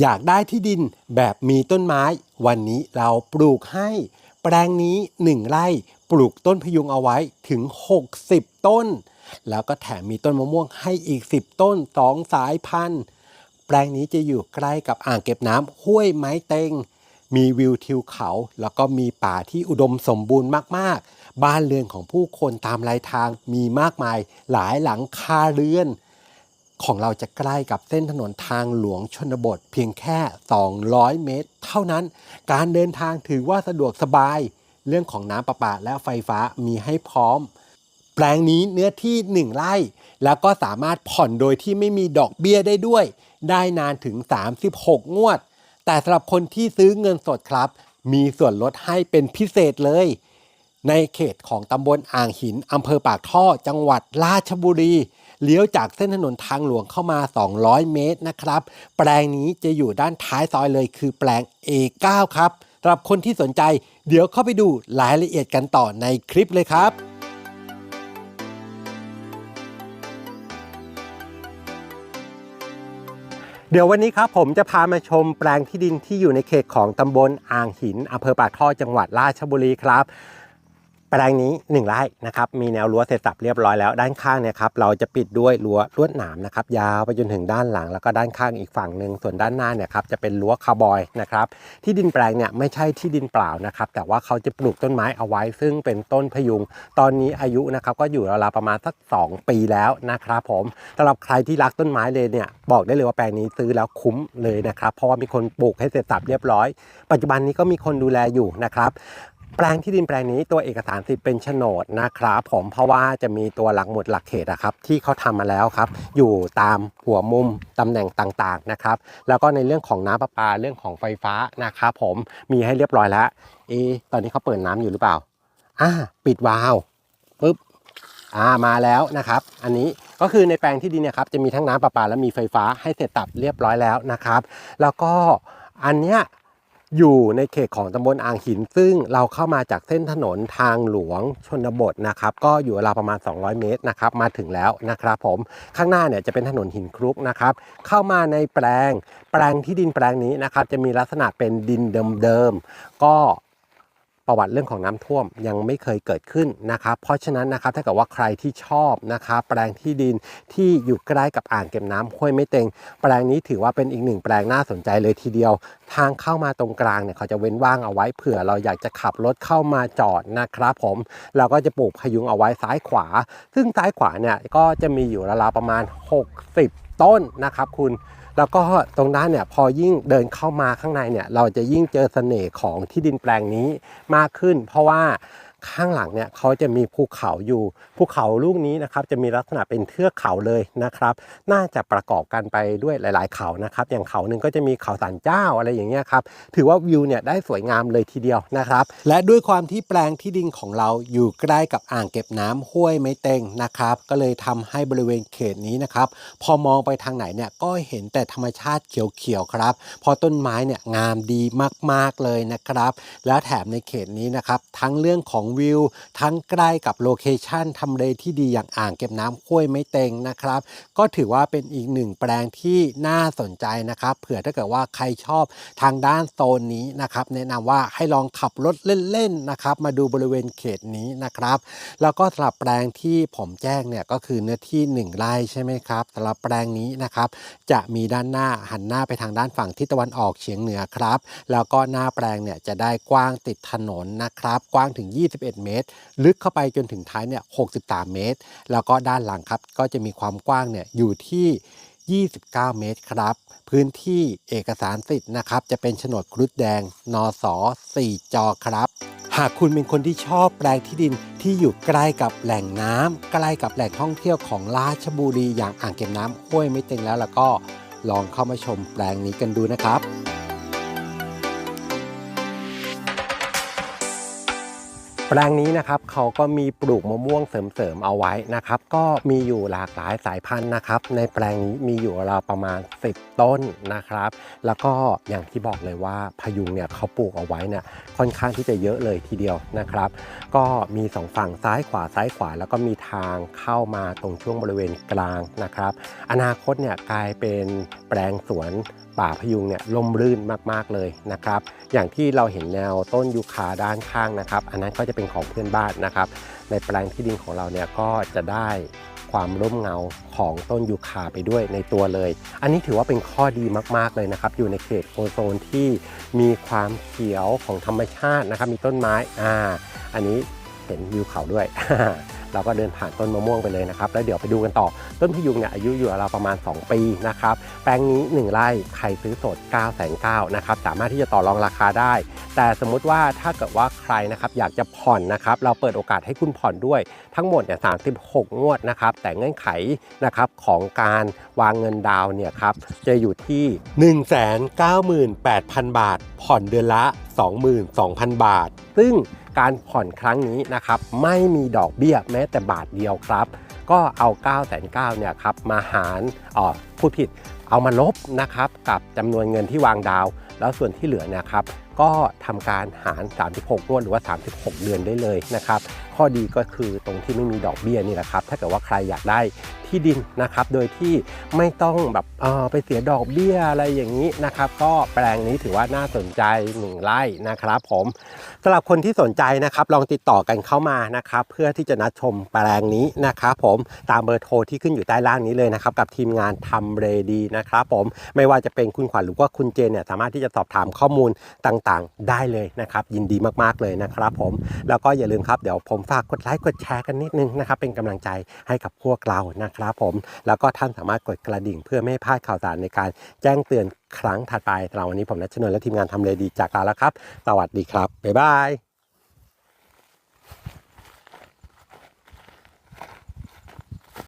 อยากได้ที่ดินแบบมีต้นไม้ วันนี้เราปลูกให้ แปลงนี้ 1 ไร่ปลูกต้นพยุงเอาไว้ถึง 60 ต้น แล้วก็แถมมีต้นมะม่วงให้อีก 10 ต้น 2 สายพันธุ์ แปลงนี้จะอยู่ใกล้กับอ่างเก็บน้ำห้วยไม้เต็ง มีวิวทิวเขา แล้วก็มีป่าที่อุดมสมบูรณ์มาก ๆ บ้านเรือนของผู้คนตามรายทางมีมากมายหลายหลังคาเรือน ของเราจะใกล้กับเส้นถนนทางหลวงชนบท เพียงแค่ 200 เมตร เท่านั้น การเดินทางถือว่าสะดวกสบาย เรื่องของน้ำประปาและไฟฟ้ามีให้พร้อม แปลงนี้เนื้อที่ 1 ไร่ แล้วก็สามารถผ่อนโดยที่ไม่มีดอกเบี้ยได้ด้วย ได้นานถึง 36 งวด แต่สำหรับคนที่ซื้อเงินสดครับ มีส่วนลดให้เป็นพิเศษเลย ในเขตของตำบลอ่างหินอำเภอปากท่อ จังหวัดราชบุรี เลี้ยวจากเส้นถนนทางหลวงเข้ามา 200 เมตรนะครับ แปลงนี้จะอยู่ด้านท้ายซอยเลย คือแปลง A9 ครับสำหรับคนที่สนใจ เดี๋ยวเข้าไปดูรายละเอียดกันต่อในคลิปเลยครับเดี๋ยววันนี้ครับผมจะพามาชมแปลงที่ดินที่อยู่ในเขตของตำบลอ่างหินอำเภอปากท่อจังหวัดราชบุรีครับ แปลงนี้1ไร่นะครับมีแนวรั้วเสร็จสับเรียบร้อยแล้วด้านข้างเนี่ยครับเราจะปิดด้วยรั้วลวดหนามนะครับยาวไปจนถึงด้านหลัง แล้วก็ด้านข้างอีกฝั่งหนึ่งส่วนด้านหน้าเนี่ยครับจะเป็นรั้วคาร์บอยนะครับที่ดินแปลงเนี่ยไม่ใช่ที่ดินเปล่านะครับแต่ว่าเขาจะปลูกต้นไม้เอาไว้ ซึ่งเป็นต้นพยุง ตอนนี้อายุนะครับก็อยู่ราวๆประมาณสัก 2 ปีแล้วนะครับผมสำหรับใครที่รักต้นไม้เลยเนี่ยบอกได้เลยว่าแปลงนี้ซื้อแล้วคุ้มเลยนะครับเพราะว่ามีคนปลูกให้เสร็จสับเรียบร้อย ปัจจุบันนี้ก็มีคนดูแลอยู่นะครับ แปลงที่ดินแปลงนี้ตัวเอกสารสิทธิ์เป็นโฉนดนะครับผมเพราะว่าจะมีตัวหลักหมุดหลักเขตอะครับที่เขาทำมาแล้วครับ อยู่ตามหัวมุมตำแหน่งต่างๆนะครับ แล้วก็ในเรื่องของน้ำประปาเรื่องของไฟฟ้านะครับผมมีให้เรียบร้อยแล้ว เอ ตอนนี้เขาเปิดน้ำอยู่หรือเปล่าอ่าปิดวาล์วปุ๊บอ่ามาแล้วนะครับ อันนี้ก็คือในแปลงที่ดินเนี่ยครับจะมีทั้งน้ำประปาและมีไฟฟ้าให้เสร็จสับเรียบร้อยแล้วนะครับ แล้วก็อันเนี้ย อยู่ในเขตของตำบลอ่างหิน ซึ่งเราเข้ามาจากเส้นถนนทางหลวงชนบทนะครับ ก็อยู่ราวประมาณ 200 เมตรนะครับ มาถึงแล้วนะครับผม ข้างหน้าเนี่ยจะเป็นถนนหินครุกนะครับ เข้ามาในแปลง แปลงที่ดินแปลงนี้นะครับ จะมีลักษณะเป็นดินเดิมๆ ก็ ประวัติเรื่องของน้ำท่วมยังไม่เคยเกิดขึ้นนะครับ เพราะฉะนั้นนะครับถ้าเกิดว่าใครที่ชอบนะครับแปลงที่ดินที่อยู่ใกล้กับอ่างเก็บน้ำห้วยไม่เต็ง แปลงนี้ถือว่าเป็นอีกหนึ่งแปลงน่าสนใจเลยทีเดียว ทางเข้ามาตรงกลางเนี่ยเขาจะเว้นว่างเอาไว้เผื่อเราอยากจะขับรถเข้ามาจอดนะครับผมเราก็จะปลูกพยุงเอาไว้ซ้ายขวา ซึ่งซ้ายขวาเนี่ยก็จะมีอยู่ราวๆประมาณ 60 ต้นนะครับคุณ แล้วก็ตรงด้านเนี่ยพอยิ่งเดินเข้ามาข้างในเนี่ยเราจะยิ่งเจอเสน่ห์ของที่ดินแปลงนี้มากขึ้น เพราะว่า ข้างหลังเนี่ยเขาจะมีภูเขาอยู่ภูเขาลูกนี้นะครับจะมีลักษณะเป็นเทือกเขาเลยนะครับ น่าจะประกอบกันไปด้วยหลาย ๆ เขานะครับ อย่างเขาหนึ่งก็จะมีเขาสันเจ้าอะไรอย่างเงี้ยครับถือว่าวิวเนี่ยได้สวยงามเลยทีเดียวนะครับ และด้วยความที่แปลงที่ดินของเราอยู่ใกล้กับอ่างเก็บน้ำห้วยไม้เต็งนะครับ ก็เลยทำให้บริเวณเขตนี้นะครับพอมองไปทางไหนเนี่ยก็เห็นแต่ธรรมชาติเขียวๆครับ พอต้นไม้เนี่ยงามดีมากๆเลยนะครับ แล้วแถมในเขตนี้นะครับทั้งเรื่องของวิว ทั้งใกล้กับโลเคชันทำเลที่ดีอย่างอ่างเก็บน้ำห้วยไม้เต็งนะครับ ก็ถือว่าเป็นอีกหนึ่งแปลงที่น่าสนใจนะครับ เผื่อถ้าเกิดว่าใครชอบทางด้านโซนนี้นะครับ แนะนำว่าให้ลองขับรถเล่นๆนะครับ มาดูบริเวณเขตนี้นะครับ แล้วก็สำหรับแปลงที่ผมแจ้งเนี่ยก็คือเนื้อที่ 1 ไร่ใช่ไหมครับสำหรับแปลงนี้นะครับจะมีด้านหน้าหันหน้าไปทางด้านฝั่งทิศตะวันออกเฉียงเหนือครับ แล้วก็หน้าแปลงเนี่ยจะได้กว้างติดถนนนะครับ กว้างถึง21เมตร ลึกเข้าไปจนถึงท้ายเนี่ย 63 เมตร แล้วก็ด้านหลังครับ ก็จะมีความกว้างเนี่ยอยู่ที่ 29 เมตรครับ พื้นที่เอกสารสิทธิ์นะครับ จะเป็นโฉนดครุฑแดง นส4จอครับหากคุณเป็นคนที่ชอบแปลงที่ดินที่อยู่ใกล้กับแหล่งน้ำใกล้กับแหล่งท่องเที่ยวของราชบุรีอย่างอ่างเก็บน้ำห้วยไม่เต็งแล้วแล้วก็ลองเข้ามาชมแปลงนี้กันดูนะครับ แปลงนี้นะครับเขาก็มีปลูกมะม่วงเสริมๆเอาไว้นะครับ ก็มีอยู่หลากหลายสายพันธุ์นะครับ ในแปลงนี้มีอยู่ราวประมาณ 10 ต้นนะครับ แล้วก็อย่างที่บอกเลยว่าพยุงเนี่ยเขาปลูกเอาไว้เนี่ยค่อนข้างที่จะเยอะเลยทีเดียวนะครับ ก็มีสองฝั่งซ้ายขวาซ้ายขวา แล้วก็มีทางเข้ามาตรงช่วงบริเวณกลางนะครับ อนาคตเนี่ยกลายเป็น แปลงสวนป่าพยุงเนี่ยร่มรื่นมากๆเลยนะครับ อย่างที่เราเห็นแนวต้นยูคาด้านข้างนะครับ อันนั้นก็จะเป็นของเพื่อนบ้านนะครับ ในแปลงที่ดินของเราเนี่ยก็จะได้ความร่มเงาของต้นยูคาไปด้วยในตัวเลย อันนี้ถือว่าเป็นข้อดีมากๆเลยนะครับ อยู่ในเขตโอโซนที่มีความเขียวของธรรมชาตินะครับ มีต้นไม้ อ่า อันนี้เห็นวิวเขาด้วย เราก็เดินผ่านต้นมะม่วงไปเลยนะครับแล้วเดี๋ยวไปดูกันต่อ ต้นพยุงเนี่ยอายุอยู่ราวประมาณ 2 ปีนะครับแปลงนี้ 1 ไร่ใครซื้อสด9 9 0 0 0นะครับสามารถที่จะต่อรองราคาได้ แต่สมมุติว่าถ้าเกิดว่าใครนะครับอยากจะผ่อนนะครับเราเปิดโอกาสให้คุณผ่อนด้วยทั้งหมดเนี่ย36 งวดนะครับแต่เงื่อนไขนะครับของการวางเงินดาวน์เนี่ยครับจะอยู่ที่ 198,000 บาท ผ่อนเดือนละ 22,000 บาท ซึ่ง การผ่อนครั้งนี้นะครับไม่มีดอกเบี้ยแม้แต่บาทเดียวครับ ก็เอา9 9 0 0เนี่ยครับมาหารอ๋อพูดผิดเอามาลบนะครับกับจำนวนเงินที่วางดาว แล้วส่วนที่เหลือเนะครับก็ทำการหาร 36งวดหรือว่า 36 เดือนได้เลยนะครับ ข้อดีก็คือตรงที่ไม่มีดอกเบี้ยนี่แหละครับ ถ้าเกิดว่าใครอยากได้ที่ดินนะครับ โดยที่ไม่ต้องแบบไปเสียดอกเบี้ยอะไรอย่างนี้นะครับ ก็แปลงนี้ถือว่าน่าสนใจ1ไร่นะครับผมสำหรับคนที่สนใจนะครับ ลองติดต่อกันเข้ามานะครับ เพื่อที่จะนัดชมแปลงนี้นะครับ ผมตามเบอร์โทรที่ขึ้นอยู่ใต้ล่างนี้เลยนะครับ กับทีมงานทำเรดีนะครับ ผมไม่ว่าจะเป็นคุณขวัญหรือว่าคุณเจนเนี่ยสามารถที่จะสอบถามข้อมูลต่างๆ ได้เลยนะครับ ยินดีมากๆเลยนะครับ ผมแล้วก็อย่าลืมครับเดี๋ยวผมฝากกดไลค์กดแชร์กันนิดนึงนะครับ เป็นกำลังใจให้กับพวกเรานะครับครับผม แล้วก็ท่านสามารถกดกระดิ่งเพื่อไม่ให้พลาดข่าวสารในการแจ้งเตือนครั้งถัดไปสำหรับวันนี้ผมนัชนนท์และทีมงานทำเลยดีจากลาแล้วครับ สวัสดีครับ บ๊ายบาย